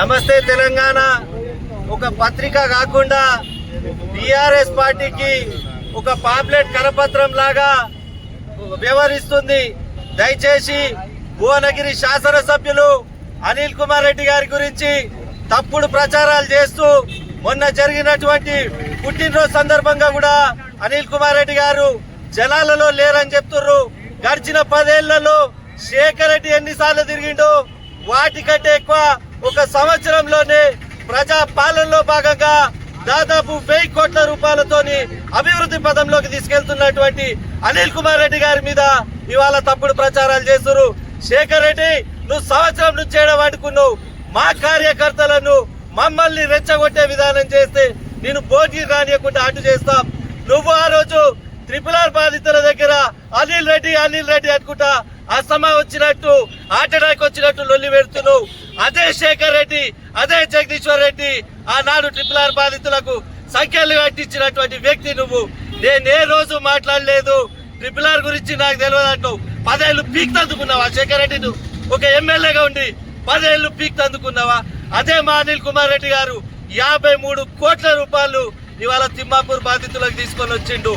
నమస్తే తెలంగాణ. ఒక పత్రిక కాకుండా టిఆర్ఎస్ పార్టీకి ఒక పాంప్లెట్ కరపత్రం లాగా వ్యవహరిస్తుంది. దయచేసి భువనగిరి శాసనసభ్యులు అనిల్ కుమార్ రెడ్డి గారి గురించి తప్పుడు ప్రచారాలు చేస్తూ మొన్న జరిగినటువంటి పుట్టినరోజు సందర్భంగా కూడా అనిల్ కుమార్ రెడ్డి గారు జనాలలో లేరని చెప్తుర్రు. గడిచిన పదేళ్ళలో శేఖర్ రెడ్డి ఎన్నిసార్లు తిరిగిండు. వాటికంటే ఎక్కువ ఒక సంవత్సరంలోనే ప్రజా పాలనలో భాగంగా దాదాపు వెయ్యి కోట్ల రూపాయలతోని అభివృద్ధి పదంలోకి తీసుకెళ్తున్నటువంటి అనిల్ కుమార్ రెడ్డి గారి మీద ఇవాళ తప్పుడు ప్రచారాలు చేస్తున్నారు శేఖర్ రెడ్డి నువ్వు సంవత్సరం నుంచి చేయడం మా కార్యకర్తలను మమ్మల్ని రెచ్చగొట్టే విధానం చేస్తే నేను పోటీ రానియకుండా అటు చేస్తాం. నువ్వు ఆ రోజు త్రిపుల్ ఆర్ బాధితుల దగ్గర అనిల్ రెడ్డి అనిల్ రెడ్డి అనుకుంటా అస్తమా వచ్చినట్టు ఆటడానికి వచ్చినట్టు లొల్లి పెడుతున్నావు. అదే శేఖర్ రెడ్డి అదే జగదీశ్వర్ రెడ్డి ఆనాడు ట్రిపుల్ ఆర్ బాధితులకు సంఖ్యలు కట్టించినటువంటి వ్యక్తి నువ్వు. నేను ఏ రోజు మాట్లాడలేదు. ట్రిపుల్ ఆర్ గురించి నాకు తెలియదు అంటావు పదేళ్ళు పీక్ అందుకున్నావా శేఖర్ రెడ్డి నువ్వు ఒక ఎమ్మెల్యేగా ఉండి పదేళ్ళు పీక్ అందుకున్నావా? అదే మా అనిల్ కుమార్ రెడ్డి గారు యాభై మూడు కోట్ల రూపాయలు ఇవాళ తిమ్మాపూర్ బాధితులకు తీసుకొని వచ్చిండు.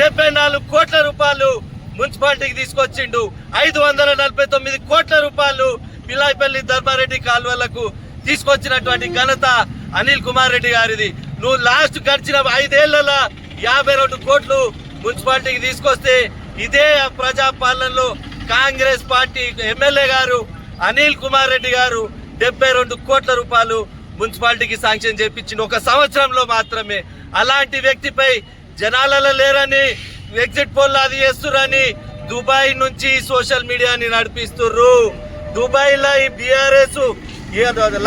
డెబ్బై నాలుగు కోట్ల రూపాయలు మున్సిపాలిటీకి తీసుకొచ్చిండు. ఐదు వందల నలభై తొమ్మిది కోట్ల రూపాయలు పిల్లాయిపల్లి ధర్మారెడ్డి కాలువలకు తీసుకొచ్చినటువంటి ఘనత అనిల్ కుమార్ రెడ్డి గారిది. నువ్వు లాస్ట్ గడిచిన ఐదేళ్ళ యాభై రెండు కోట్లు మున్సిపాలిటీకి తీసుకొస్తే ఇదే ప్రజా పాలనలో కాంగ్రెస్ పార్టీ ఎమ్మెల్యే గారు అనిల్ కుమార్ రెడ్డి గారు డెబ్బై రెండు కోట్ల రూపాయలు మున్సిపాలిటీకి శాంక్షన్ చేపించింది. ఒక సంవత్సరంలో మాత్రమే. అలాంటి వ్యక్తిపై జనాలలో లేరని ఎగ్జిట్ పోల్ అది చేస్తురని దుబాయ్ నుంచి సోషల్ మీడియాని నడిపిస్తుర్రు. దుబాయ్లో ఈ బీఆర్ఎస్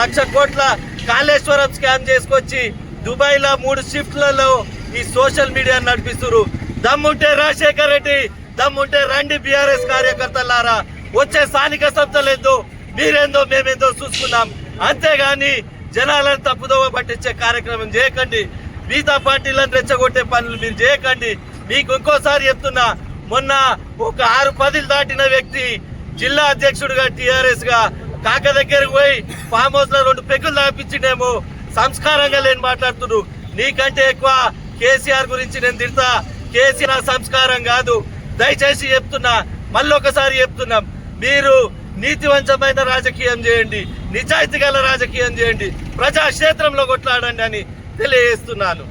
లక్ష కోట్ల కాళేశ్వరం స్కామ్ చేసుకొచ్చి దుబాయ్లో మూడు షిఫ్ట్లలో ఈ సోషల్ మీడియాని నడిపిస్తున్నారు దమ్ముంటే రాజశేఖర్ రెడ్డి దమ్ముంటే రండి బీఆర్ఎస్ కార్యకర్తలారా. వచ్చే స్థానిక సంస్థలేందో మీరేందో మేమేందో చూసుకుందాం. అంతేగాని జనాలను తప్పుదోవ పట్టించే కార్యక్రమం చేయకండి. మిగతా పార్టీలను రెచ్చగొట్టే పనులు మీరు చేయకండి. మీకు ఇంకోసారి చెప్తున్నా మొన్న ఒక ఆరు పదిలు దాటిన వ్యక్తి జిల్లా అధ్యక్షుడిగా టిఆర్ఎస్గా కాక దగ్గరకు పోయి ఫామ్ హౌస్లో రెండు పెగ్గులు దాపించిండేమో సంస్కారంగా లేని మాట్లాడుతున్నాడు నీకంటే ఎక్కువ కేసీఆర్ గురించి నేను తిడతా. కేసీఆర్ సంస్కారం కాదు. దయచేసి చెప్తున్నా మళ్ళొకసారి చెప్తున్నాం మీరు నీతివంతమైన రాజకీయం చేయండి నిజాయితీ గల రాజకీయం చేయండి ప్రజాక్షేత్రంలో కొట్లాడండి అని తెలియజేస్తున్నాను.